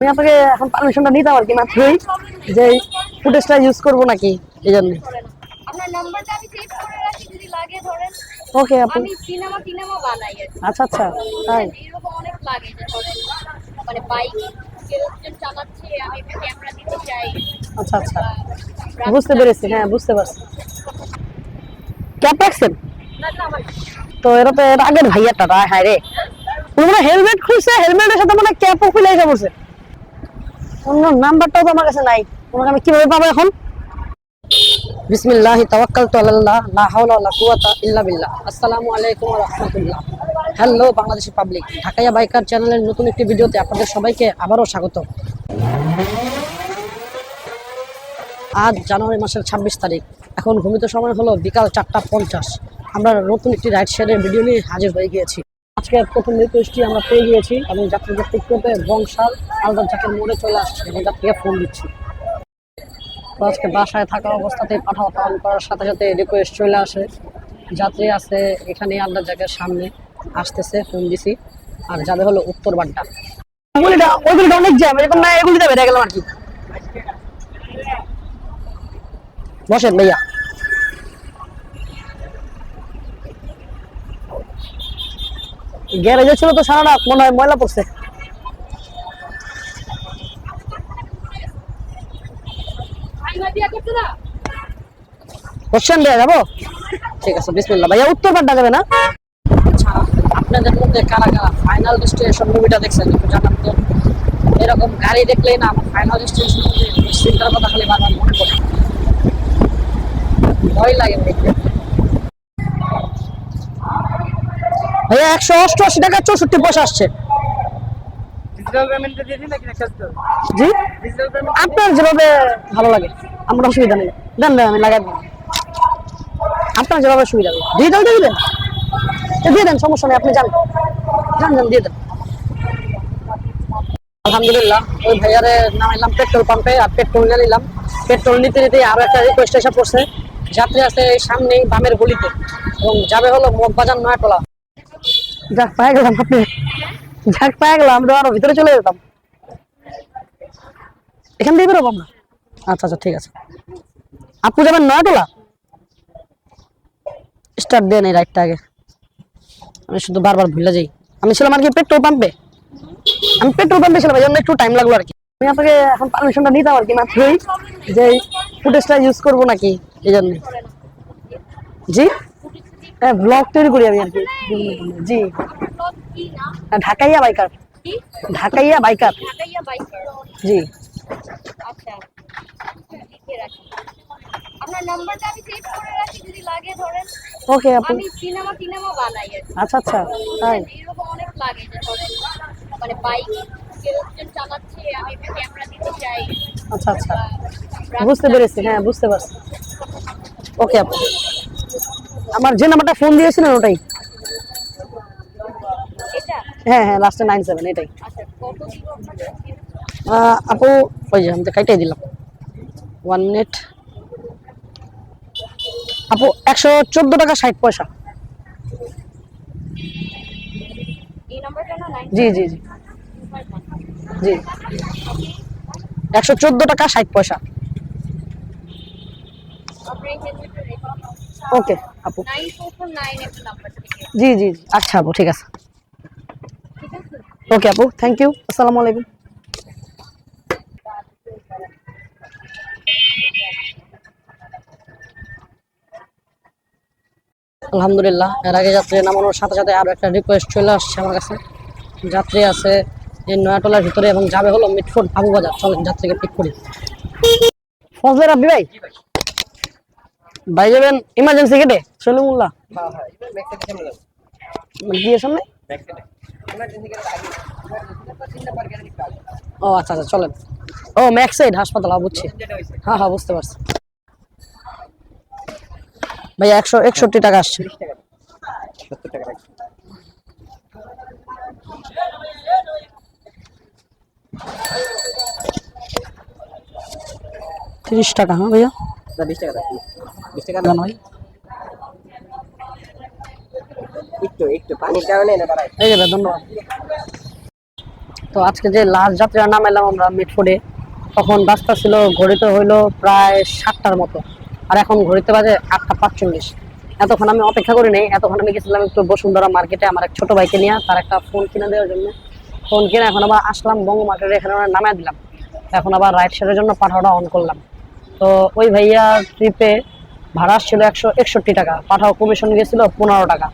আমি আপনাকে এখন পারমিশনটা নিতাম আর কি মাত্রই যে ফুটেজটা ইউজ করব নাকি এই জন্য। ওকে আপু। আমি সিনেমা বানাই আচ্ছা আচ্ছা তাই। এরকম অনেক লাগে যে মানে বাইক চালাচ্ছে আমি একটা ক্যামেরা দিতে চাই। আচ্ছা আচ্ছা। বুঝতে পেরেছি হ্যাঁ বুঝতে পারছি। ক্যাপ রাখছেন তো এটা তো এর আগের ভাইয়াটা হ্যাঁ রে। মনে হেলমেট খুলছে হেলমেটের সাথে মনে ক্যাপও খুলে এসে পড়ছে অন্য নাম্বারটাও তো আমার কাছে নাই। তোমাকে আমি কীভাবে পাবো এখন? বিসমিল্লাহি তাওয়াক্কালতু আলাল্লাহ, লা হাওলা ওয়ালা কুওয়াতা ইল্লা বিল্লাহ। আসসালামু আলাইকুম ওয়া রাহমাতুল্লাহ। Hello Bangladeshi public Dhakaiya Biker চ্যানেলের নতুন একটি ভিডিওতে আপনাদের সবাইকে আবারও স্বাগত। আজ জানুয়ারি মাসের ছাব্বিশ তারিখ। এখন ঘুমিত সময় হলো বিকাল চারটা পঞ্চাশ। আমরা নতুন একটি রাইড শেয়ারের ভিডিও নিয়ে হাজির হয়ে গিয়েছি। আজকে প্রথম রিকোয়েস্টটি আমরা পেয়ে গিয়েছি আমি যাত্রীদের পিক করতে বংশাল আলদার চাকের মোড়ে চলে আসছি এবং যাত্রীকে ফোন দিচ্ছি। তো আজকে বাসায় থাকা অবস্থাতেই পাঠাও পালন করার সাথে সাথে রিকোয়েস্ট চলে আসে। যাত্রী আছে এখানে আলদার জায়গার সামনে আসতেছে ফোন দিছি। আর যাবে হলো উত্তর বাড্ডা। অনেক জ্যাম, এরকম না এগুলিতে বেড়ে গেলাম আর কি। বসেন ভাইয়া। গ্যারেজে ছিল তো সারা রাত মনে হয় ময়লা পড়ছে। দিয়া কোশ্চেন দেওয়া যাব? ঠিক আছে, বিসমিল্লাহ। ভাইয়া, উত্তর পাড্ডা যাবে না? আচ্ছা আপনাদের মধ্যে কারা কারা ফাইনাল ডেস্টিনেশন মুভিটা দেখছেন, একটু জানান তো। এরকম গাড়ি দেখলেই না, আমার ফাইনাল ডেস্টিনেশন মুভি সিনটার কথা খালি বারবার মনে পড়ে। ভয় লাগে দেখতে। ভাইয়া একশো অষ্টআশি টাকা চৌষট্টি পয়সা আসছে। জি? আপনার যেভাবে ভালো লাগে আমার অসুবিধা নেই। দেন আমি লাগাই আপনার যেভাবে সুবিধা হবে ডিজিটাল দিয়ে দিবেন দিয়ে দেন সমস্যা নেই আপনি যান যান যান দিয়ে দেন। আলহামদুলিল্লাহ ওই ভাইয়ারে নামাইলাম পেট্রোল পাম্পে আর পেট্রোল নিয়ে নিলাম। পেট্রোল নিতে নিতে আরও একটা রিকোয়েস্ট এসে পড়ছে। যাত্রী আছে এই সামনেই বামের গলিতে। এবং যাবে হলো মগবাজার নয়াটলা। যাক, পায়ে গেলাম আপনি। যাক, পায়ে গেলাম, আমরা আরও ভিতরে চলে যেতাম। এখান দিয়ে বেরোবো আমরা? আচ্ছা আচ্ছা ঠিক আছে। আপু যাবেন নয়াটোলা স্টার্ট দেন এই রাইডটা আগে। আমি শুধু বারবার ভুলে যাই। আমি ছিলাম আর কি পেট্রোল পাম্পে। আমি পেট্রোল পাম্পে ছিলাম, এই জন্য একটু টাইম লাগল আর কি। আমি আপনাকে এখন পারমিশনটা নিতাম আর কি, মাত্রই যে ফুটেজটা ইউজ করব নাকি, এই জন্য। জি? হ্যাঁ ব্লগ তৈরি করি আমি আর কি। জি। Dhakaiya Biker. Dhakaiya Biker. Dhakaiya Biker. জি। আচ্ছা। লিখে রাখি। আপনার নাম্বারটা আমি সেভ করে রাখি যদি লাগে ধরেন। ওকে আপু। আমি সিনেমা বানাই আচ্ছা আচ্ছা। তাই। এরকম অনেক লাগে যে ধরেন মানে বাইক চালাচ্ছে আমি একটা ক্যামেরা দিতে চাই। আচ্ছা আচ্ছা। বুঝতে পেরেছি। হ্যাঁ বুঝতে পারছি। ওকে আপু। আমার যে নাম্বারটা ফোন দিয়েছিলেন ওটাই। হ্যাঁ হ্যাঁ লাস্টে নাইন সেভেন এটাই। আচ্ছা আপু ওই যে আমি তো কাইটাই দিলাম। ওয়ান মিনিট আপু একশো চোদ্দ টাকা ষাট পয়সা। জি জি জি। জি। একশো চোদ্দ টাকা ষাট পয়সা আপনি এই হেলমেটটা রেখে ওকে আপু জি জি জি। আচ্ছা আপু ঠিক আছে। ওকে আপু থ্যাংক ইউ আসসালামু আলাইকুম আলহামদুলিল্লাহ এর আগে যাত্রী নামানোর সাথে সাথে আরও একটা রিকোয়েস্ট চলে আসছে আমার কাছে। যাত্রী আছে এই নয়াটলার ভিতরে এবং যাবে হলো মিটফোর্ড বাবু বাজার। চলেন যাত্রীকে পিক করি। ফজলে রাব্বি ভাই। ভাই যাবেন ইমার্জেন্সি গেটে সলিমুল্লাহ। হ্যাঁ হ্যাঁ মানে গিয়ে সামনে? ও আচ্ছা আচ্ছা চলেন। ও ম্যাক্সাইড হাসপাতাল হ্যাঁ, বুঝছি। হ্যাঁ হ্যাঁ বুঝতে পারছি। ভাই একশো একষট্টি টাকা আসছে। 30 টাকা। 70 টাকা রাখছি তিরিশ টাকা হ্যাঁ ভাইয়া? 20 টাকা 20 টাকা ভাই একটু একটু পানির কারণে না দাঁড়ায় এই যাবে ধন্যবাদ। তো আজকে যে লাস্ট যাত্রীরা নামাইলাম আমরা মিটফুডে তখন রাস্তা ছিল, ঘড়িতে হইল প্রায় সাতটার মতো। আর এখন ঘড়িতে বাজে আটটা পাঁচচল্লিশ। এতক্ষণ আমি অপেক্ষা করি নাই, এতক্ষণ আমি গেছিলাম একটু বসুন্ধরা মার্কেটে আমার এক ছোট ভাইকে নিয়ে, তার একটা ফোন কিনে দেওয়ার জন্য। ফোন কিনে এখন আবার আসলাম বঙ্গ মার্কেটে এখানে নামায় দিলাম। এখন আবার রাইড শেয়ারের জন্য পাঠাওটা অন করলাম। তো ওই ভাইয়া ট্রিপে ভাড়া ছিল একশো একষট্টি টাকা, পাঠাও কমিশন গেছিল পনেরো টাকা।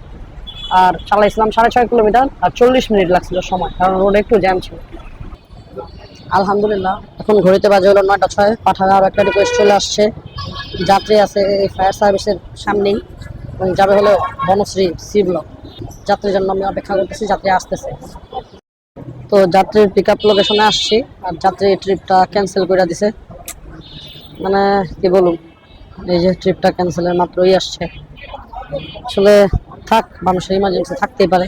আর চালাইছিলাম সাড়ে ছয় কিলোমিটার আর চল্লিশ মিনিট লাগছিল সময়, কারণ রোডে একটু জ্যাম ছিল। আলহামদুলিল্লাহ, এখন ঘড়িতে বাজে হলো নয়টা ছয়, পাঠাগার আর একটা রিকোয়েস্ট চলে আসছে। যাত্রী আছে এই ফায়ার সার্ভিসের সামনেই, এবং যাবে হলো বনশ্রী সি ব্লক যাত্রীর জন্য আমি অপেক্ষা করতেছি, যাত্রী আসতেছে। তো যাত্রীর পিক আপ লোকেশনে আসছি, আর যাত্রী ট্রিপটা ক্যান্সেল করে দিছে। মানে কি বলুন এই যে ট্রিপটা ক্যান্সেলের মাত্রই আসছে। আসলে থাক, মানুষের ইমার্জেন্সি থাকতেই পারে।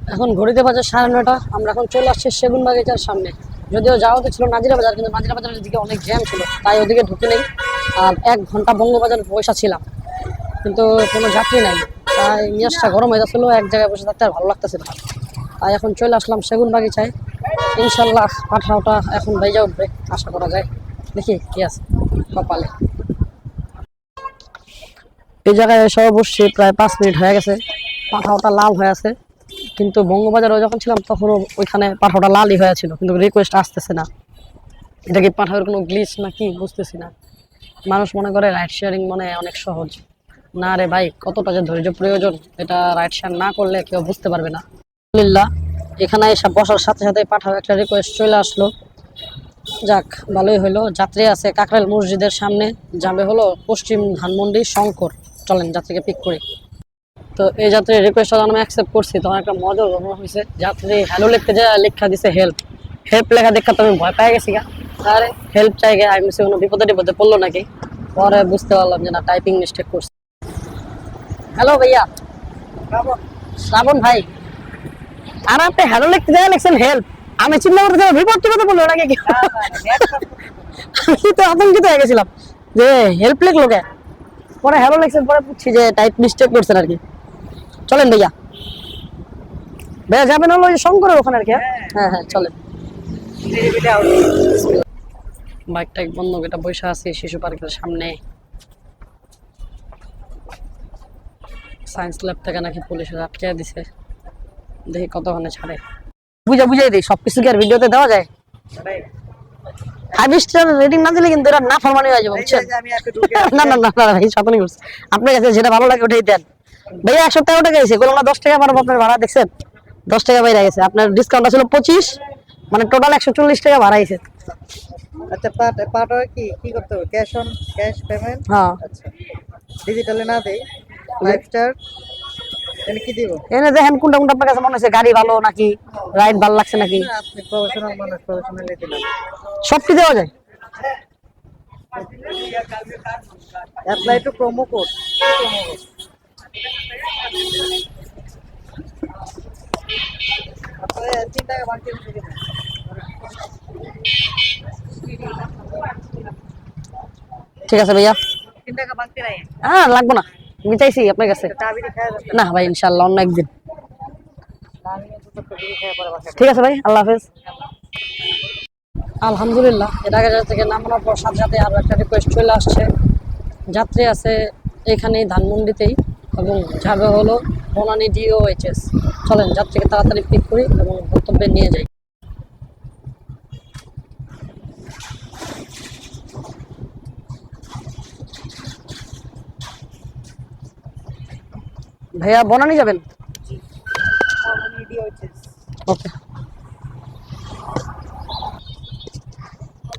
এখন ঘড়িতে বাজে সাড়ে নয়টা, আমরা এখন চলে আসছি সেগুন বাগিচার সামনে। যদিও যাওয়া তো ছিল নাজিরা বাজার, কিন্তু নাজিরা বাজারের দিকে অনেক জ্যাম ছিল, তাই ওদিকে ঢুকে নেই। আর এক ঘণ্টা বঙ্গবাজার বসা ছিলাম। কিন্তু কোনো যাত্রী নাই। তাই মিয়াজটা গরম হয়ে যাচ্ছিল, এক জায়গায় বসে থাকতে আর ভালো লাগতেছিল। তাই এখন চলে আসলাম সেগুন বাগিচায়। ইনশাল্লাহ পাঠাওটা এখন বেজে উঠবে, আশা করা যায়। দেখি কি আছে কপালে। এই জায়গায় এসে বসছি প্রায় পাঁচ মিনিট হয়ে গেছে। পাঠাওটা লাল হয়ে আছে। কিন্তু বঙ্গবাজারে যখন ছিলাম, তখনও ওইখানে পাঠাওটা লালই হয়েছিল কিন্তু রিকোয়েস্ট আসতেছে না। এটা কি পাঠাওয়ের কোনো গ্লিচ নাকি বুঝতেছি না। মানুষ মনে করে রাইড শেয়ারিং মনে অনেক সহজ। না রে ভাই, কতটা যে ধৈর্য প্রয়োজন, এটা রাইড শেয়ার না করলে কেউ বুঝতে পারবে না। আলহামদুলিল্লাহ, এখানে এসে বসার সাথে সাথে পাঠাও একটা রিকোয়েস্ট চলে আসলো। যাক, ভালোই হলো। যাত্রী আছে কাকরাইল মসজিদের সামনে। যাবে হলো পশ্চিম ধানমন্ডি শঙ্কর। চলেন যাত্রীকে পিক করি। তো এই যাত্রীর রিকোয়েস্টটা যখন আমি অ্যাকসেপ্ট করছি। তখন একটা মজার ঘটনা হয়েছে। যাত্রী হ্যালো লিখতে যা লেখা দিছে হেল্প হেল্প লেখা দেখা তো আমি ভয় পেয়ে গেছি গা। আরে হেল্প চাই গে আমি কোনো বিপদে টিপদে পড়ল নাকি? পরে বুঝতে পারলাম যে না টাইপিং মিস্টেক করছি। হ্যালো ভাইয়া। শ্রাবণ। ভাই। আর আপনি হ্যালো লিখতে যা লিখছেন হেল্প আমি চিন্তা করতে বিপদ টিপদে পড়ল নাকি আমি তো আতঙ্কিত হয়ে গেছিলাম। যে হেল্প লিখলো কে? পরে হ্যালো লিখছেন পরে বুঝছি যে টাইপ মিস্টেক করছেন আর কি। চলেন ভাইয়া। ভাইয়া যাবেন হলো শঙ্করের ওখানে আর কি হ্যাঁ? হ্যাঁ। হ্যাঁ চলেন। বাইকটা বন্ধ এটা বসে আছি শিশু পার্কের সামনে। সায়েন্স ল্যাব থেকে নাকি পুলিশের আটকে দিছে। দেখি কতক্ষণে ছাড়ে। বুঝা বুঝাই দিই সবকিছু কি আর ভিডিওতে দেওয়া যায়? ফাইভ স্টার রেটিং না দিলে কিন্তু এটা না ফরমানি হয়ে যাবে বুঝছেন? না না না ভাই সতনি করছে। আপনার কাছে যেটা ভালো লাগে ওটাই দেন। ভাইয়া একশো টাকা টাকা গেছে কোনো দশ টাকা পারব আপনার ভাড়া দেখছেন? দশ টাকা বাইরে গেছে। আপনার ডিসকাউন্ট ছিল পঁচিশ মানে টোটাল একশো চল্লিশ টাকা ভাড়া গেছে আচ্ছা পাট পাট কি? কি করতে হবে? Cash on cash payment? হ্যাঁ। আচ্ছা। ডিজিটালে না দেই। ফাইভ স্টার এনে কি দিব? এনে দেখেন কোনটা কোনটা আপনার কাছে মনে হচ্ছে গাড়ি ভালো নাকি রাইড ভালো লাগছে নাকি? আপনি প্রফেশনাল মানুষ প্রফেশনালি দিলাম। সবটি দেওয়া যায়? Apply to promo code promo code আপনারা তিন টাকা বাড়তি দিতে দিবেন। ঠিক আছে ভাইয়া। হ্যাঁ লাগবো না। আমি চাইছি আপনার কাছে। না ভাই ইনশাল্লাহ অন্য একদিন। ঠিক আছে ভাই, আল্লাহ হাফেজ। আলহামদুলিল্লাহ এর আগে থেকে নামানোর পর সাথে সাথে আরও একটা রিকোয়েস্ট চলে আসছে। যাত্রী আছে এখানেই ধানমন্ডিতেই এবং যাবে হলো বনানী ডিওএইচএস চলেন, যাত্রীকে তাড়াতাড়ি পিক করি এবং গন্তব্যে নিয়ে যাই। ভাইয়া বনানী যাবেন? ওকে।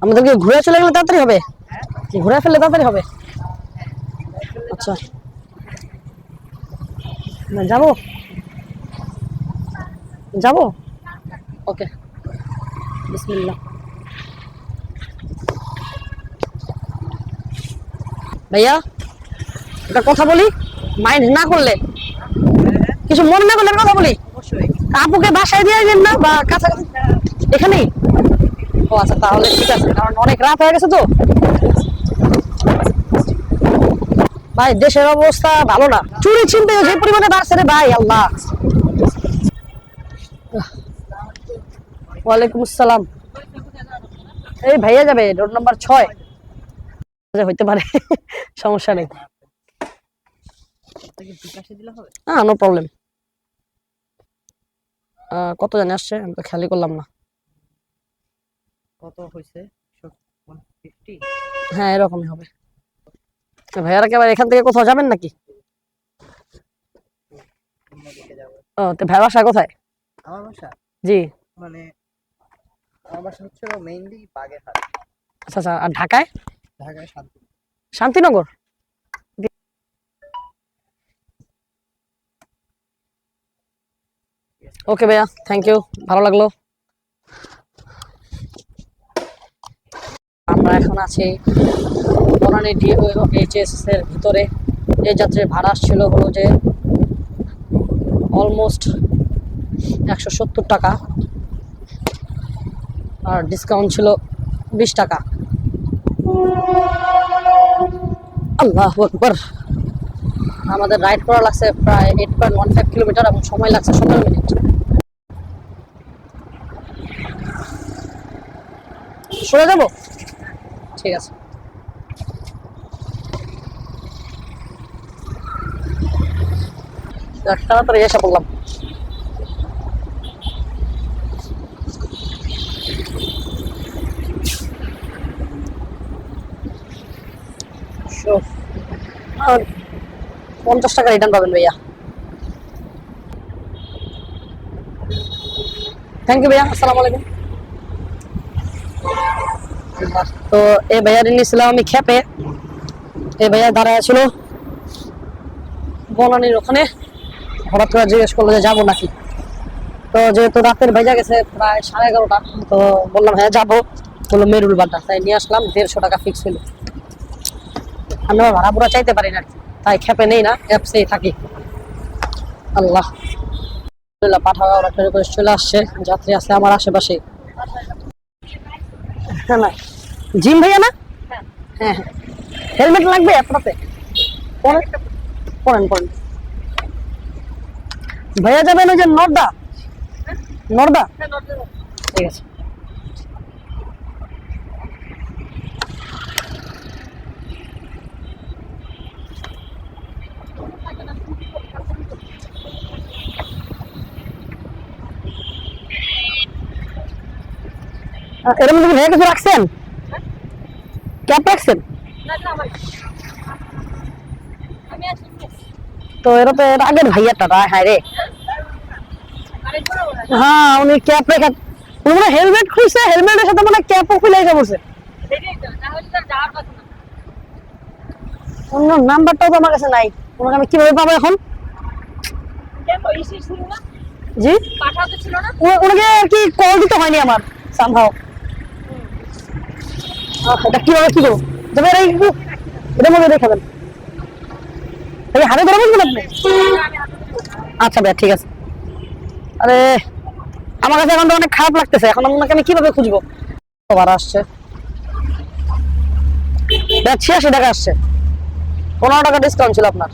আমাদেরকে ঘুরে চলে গেলে তাড়াতাড়ি হবে? ঘুরে ফেললে তাড়াতাড়ি হবে? আচ্ছা। না যাব। যাব? ওকে। বিসমিল্লাহ। ভাইয়া একটা কথা বলি? মাইন্ড না করলে কিছু মনে না করলে কথা বলি। আপুকে বাসায় দিয়ে যাবেন না বা কাছাকাছি? এখানেই? ও আচ্ছা তাহলে ঠিক আছে কারণ অনেক রাত হয়ে গেছে তো। ভাই দেশের অবস্থা ভালো না। চুরি চিনতে যে পরিমাণে বাড়ছে রে ভাই আল্লাহ। ওয়ালাইকুম আসসালাম। এই ভাইয়া যাবে রোড নাম্বার ছয়। হইতে পারে সমস্যা নেই। হ্যাঁ নো প্রবলেম কত জানি আসছে আমি তো খেয়ালই করলাম না। কত হয়েছে হ্যাঁ এরকমই হবে। ভাইয়ারা কি আবার এখান থেকে কোথাও যাবেন নাকি? ও তো ভাই বাসা কোথায়? আমার বাসা? জি। মানে আমার বাসা হচ্ছে মেইনলি বাগেরহাট। আচ্ছা আচ্ছা আর ঢাকায়? ঢাকায় শান্তি শান্তিনগর? ওকে ভাইয়া থ্যাংক ইউ ভালো লাগল। আমরা এখন আছি বনানী এইচএস এর ভিতরে। এই যাত্রীর ভাড়া আসছিল হলো যে অলমোস্ট একশো সত্তর টাকা। আর ডিসকাউন্ট ছিল বিশ টাকা। আল্লাহ আকবর। আমাদের রাইড করা লাগছে প্রায় eight point one five kilometre এবং সময় লাগছে সতেরো মিনিট। সরে যাব? ঠিক আছে। তাড়াতাড়ি এসে So, আর পঞ্চাশ টাকা রিটার্ন পাবেন ভাইয়া। থ্যাংক ইউ ভাইয়া, আসসালামু আলাইকুম। তো এই ভাইয়ার নিয়েছিলাম আমি খেপে। এই ভাইয়া দাঁড়ায় ছিল বনানির ওখানে। হঠাৎ করে জিজ্ঞেস করল যে যাব নাকি? তো যেহেতু রাতের বেজা গেছে প্রায় সাড়ে এগারোটা, তো বললাম হ্যাঁ যাব। বলল, মেরুল বাড্ডা। তাই নিয়ে আসলাম, দেড়শো টাকা ফিক্স হলো আমি ভাড়া পুরা চাইতে পারি না। তাই খেপে নেই না অ্যাপসেই থাকি। আল্লাহ। পাঠাওয়া ট্রেনে করে চলে আসছে যাত্রী আছে আমার আশেপাশে। হ্যাঁ জিম ভাইয়া না? হ্যাঁ। হ্যাঁ হেলমেট লাগবে আপনাতে? পরেন। পরেন পরেন। ভাইয়া যাবেন ওই যে নর্দা? নর্দা? ঠিক আছে। আহ, এর মধ্যে কি ভাইয়া কিছু রাখছেন? ক্যাপ রাখছেন? তো এরা তো এর আগের ভাইয়াটা হ্যাঁ রে। হ্যাঁ উনি ক্যাপ রেখে উনি মনে হেলমেট খুলছে হেলমেটের সাথে মানে ক্যাপও খুলে এসে বসে। অন্য নাম্বারটাও তো আমার কাছে নাই। ওনাকে আমি কীভাবে পাবো এখন? জি? ওনাকে আর কি কল দিতে হয়নি আমার সামহাও এটা কীভাবে কি করব? মধ্যে রেখে দেন আপনি? আচ্ছা ঠিক আছে। আরে, আমার কাছে এখন তো অনেক খারাপ লাগতেছে, এখন আপনাকে আমি কীভাবে খুঁজবো? ভাড়া আসছে। ছিয়াশি টাকা আসছে। পনেরো টাকা ডিসকাউন্ট ছিল আপনার।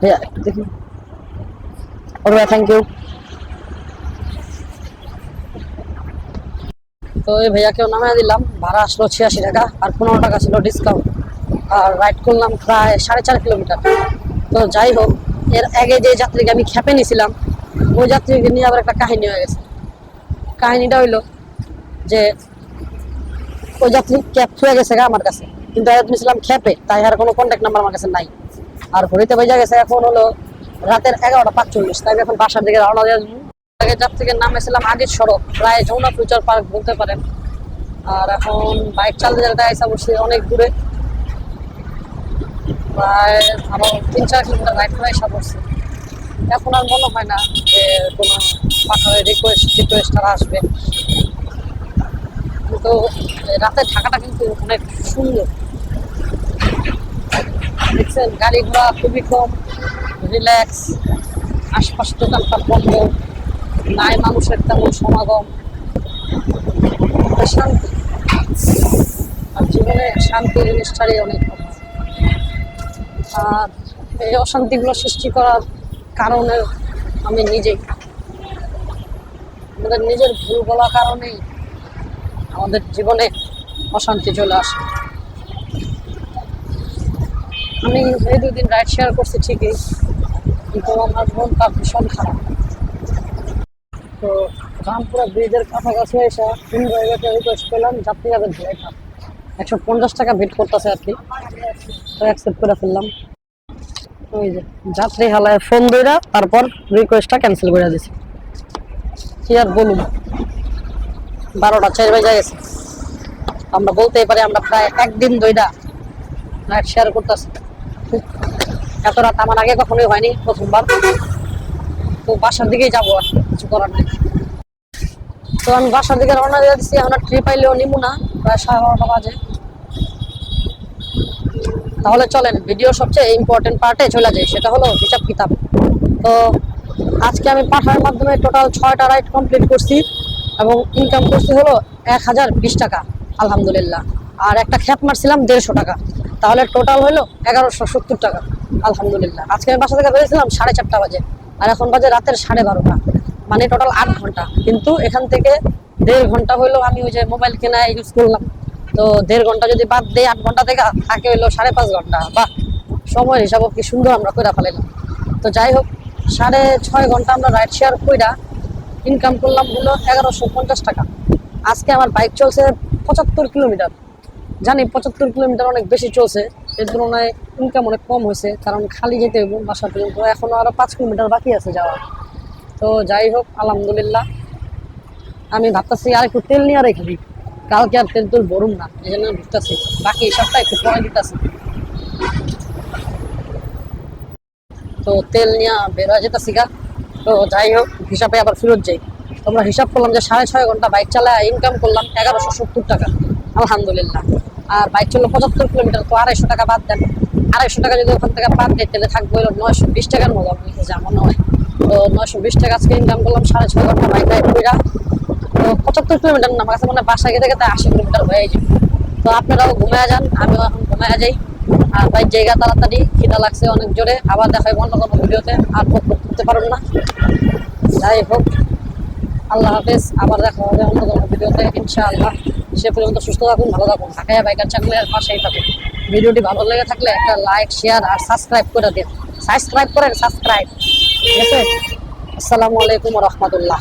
ভাইয়া ভাইয়া থ্যাংক ইউ তো এই ভাইয়াকেও নামিয়ে দিলাম, ভাড়া আসলো ছিয়াশি টাকা আর পনেরো টাকা ছিল ডিসকাউন্ট আর রাইড করলাম প্রায় সাড়ে চার কিলোমিটার তো যাই হোক, এর আগে যে যাত্রীকে আমি খেপে নিয়েছিলাম, ওই যাত্রীকে নিয়ে আবার একটা কাহিনী হয়ে গেছে। কাহিনীটা হইল যে, ওই যাত্রী ক্যাব ছুঁয়ে গেছে গা আমার কাছে। কিন্তু আমি নিয়েছিলাম খেপে, তাই আর কোনো কন্ট্যাক্ট নাম্বার আমার কাছে নাই। আর ঘড়িতে বেজে গেছে, এখন হলো রাতের এগারোটা পাঁচচল্লিশ, তাই এখন বাসার দিকে রওনা আসব। আগে যার থেকে নামেছিলাম আগের সড়ক, প্রায় যমুনা ফিউচার পার্ক বলতে পারেন। আর এখন বাইক চালাতে চালাতে আইসা বসছি অনেক দূরে। প্রায় আরও তিন চার কিলোমিটার রাইড করে আইসা পড়ছি এখন আর মনে হয় না যে কোনো পাঠায় রিকোয়েস্ট রিকোয়েস্ট তারা আসবে। কিন্তু রাতের ঢাকাটা কিন্তু অনেক সুন্দর। দেখছেন গাড়ি ঘোড়া খুবই কম। রিল্যাক্স আশপাশ দোকানপাট বন্ধ, নাই মানুষের তেমন সমাগম। শান্তি। আর জীবনে শান্তি জিনিসটারই অনেক আর এই অশান্তিগুলো সৃষ্টি করার কারণে আমি নিজেই। আমাদের নিজের ভুল বলার কারণেই আমাদের জীবনে অশান্তি চলে আসে। আমি এই দুদিন রাইড শেয়ার করছি ঠিকই। কিন্তু আমার মনটা ভীষণ খারাপ তো রামপুরা ব্রিজের কাছাকাছি এসে তিন জায়গাতে রিকোয়েস্ট করলাম যাত্রী যাবে ধুলাইটা একশো পঞ্চাশ টাকা ভিট করতেছে আর কি। তো অ্যাকসেপ্ট করে ফেললাম। ওই যে যাত্রী হালায় ফোন দইরা তারপর রিকোয়েস্টটা ক্যান্সেল করে দিছি। কি আর বলুন বারোটা, চার বাজে গেছে। আমরা বলতেই পারি আমরা প্রায় একদিন দইটা রাইড শেয়ার করতেছি। এত রাত আমার আগে কখনোই হয়নি প্রথমবার। তো বাসার দিকেই যাব আর কিছু করার নেই। তো আমি বাসার দিকে রওনা দিয়ে দিচ্ছি আমরা ট্রিপ আইলেও নিবো না, প্রায় সাড়ে বারোটা বাজে। তাহলে চলেন ভিডিও সবচেয়ে ইম্পর্টেন্ট পার্টে চলে যায় সেটা হলো হিসাব কিতাব। তো আজকে আমি পাঠানোর মাধ্যমে টোটাল ছয়টা রাইড কমপ্লিট করছি এবং ইনকাম করছি হলো এক হাজার বিশ টাকা, আলহামদুলিল্লাহ। আর একটা খ্যাপ মারছিলাম দেড়শো টাকা। তাহলে টোটাল হলো এগারোশো সত্তর টাকা। আলহামদুলিল্লাহ। আজকে আমি বাসা থেকে বেরিয়েছিলাম সাড়ে চারটা বাজে, আর এখন বাজে রাতের সাড়ে বারোটা। মানে টোটাল আট ঘণ্টা। কিন্তু এখান থেকে দেড় ঘণ্টা হইল আমি ওই যে মোবাইল কেনা ইউজ করলাম। তো দেড় ঘণ্টা যদি বাদ দেয় আট ঘণ্টা থেকে থাকে হইল সাড়ে পাঁচ ঘণ্টা। বা সময় হিসাব কি সুন্দর আমরা কইরা ফেলাইলাম। তো যাই হোক, সাড়ে ছয় ঘণ্টা আমরা রাইড শেয়ার কইরা ইনকাম করলাম হলো এগারোশো পঞ্চাশ টাকা। আজকে আমার বাইক চলছে পঁচাত্তর কিলোমিটার। জানি পঁচাত্তর কিলোমিটার অনেক বেশি চলছে। এর তুলনায় ইনকাম অনেক কম হয়েছে, কারণ খালি যেতে হইব বাসা পর্যন্ত। এখনও আরও পাঁচ কিলোমিটার বাকি আছে যাওয়া তো যাই হোক, আলহামদুলিল্লাহ। আমি ভাবতেছি আর একটু তেল নিয়ে রেখে কালকে আর তেল তুল বরুম না। এই জন্য ঢুকতেছি। বাকি হিসাবটা একটু পরে দিতেছি তো তেল নিয়ে বেরোয় যেতেছি গা। তো যাই হোক, হিসাবে আবার ফেরত যাই। তোমরা হিসাব করলাম যে সাড়ে ছয় ঘণ্টা বাইক চালায় ইনকাম করলাম এগারোশো সত্তর টাকা। আলহামদুলিল্লাহ। আর বাইক চলল পঁচাত্তর কিলোমিটার, তো আড়াইশো টাকা বাদ দেন। আড়াইশো টাকা যদি ওখান থেকে বাদ দেয়, তাহলে থাকবে হলো নয়শো বিশ টাকার মতো আমি যা মনে হয়। তো নয়শো বিশ টাকা আজকে ইনকাম করলাম, সাড়ে ছয় ঘণ্টা বাইক রাইড কইরা। তো পঁচাত্তর কিলোমিটার না, আমার কাছে মনে হয় বাসা গেতে গেতে আশি কিলোমিটার হয়ে যায়। তো আপনারাও ঘুমায় যান, আমিও এখন ঘুমায় যাই। আর ভাই জায়গা তাড়াতাড়ি, খিদা লাগছে অনেক জোরে। আবার দেখাই অন্য কোনো ভিডিওতে, আর ভোগ করতে পারুন না। যাই হোক, আল্লাহ হাফেজ, আবার দেখা হবে অন্য কোনো ভিডিওতে, ইনশাআল্লাহ। সে পর্যন্ত সুস্থ থাকুন, ভালো থাকুন। ঢাকায় বাইকার চ্যানেলের পাশেই থাকুন। ভিডিওটি ভালো লেগে থাকলে একটা লাইক শেয়ার আর সাবস্ক্রাইব করে দিন। সাবস্ক্রাইব করেন সাবস্ক্রাইব ঠিক আছে? আসসালামু আলাইকুম রহমতুল্লাহ।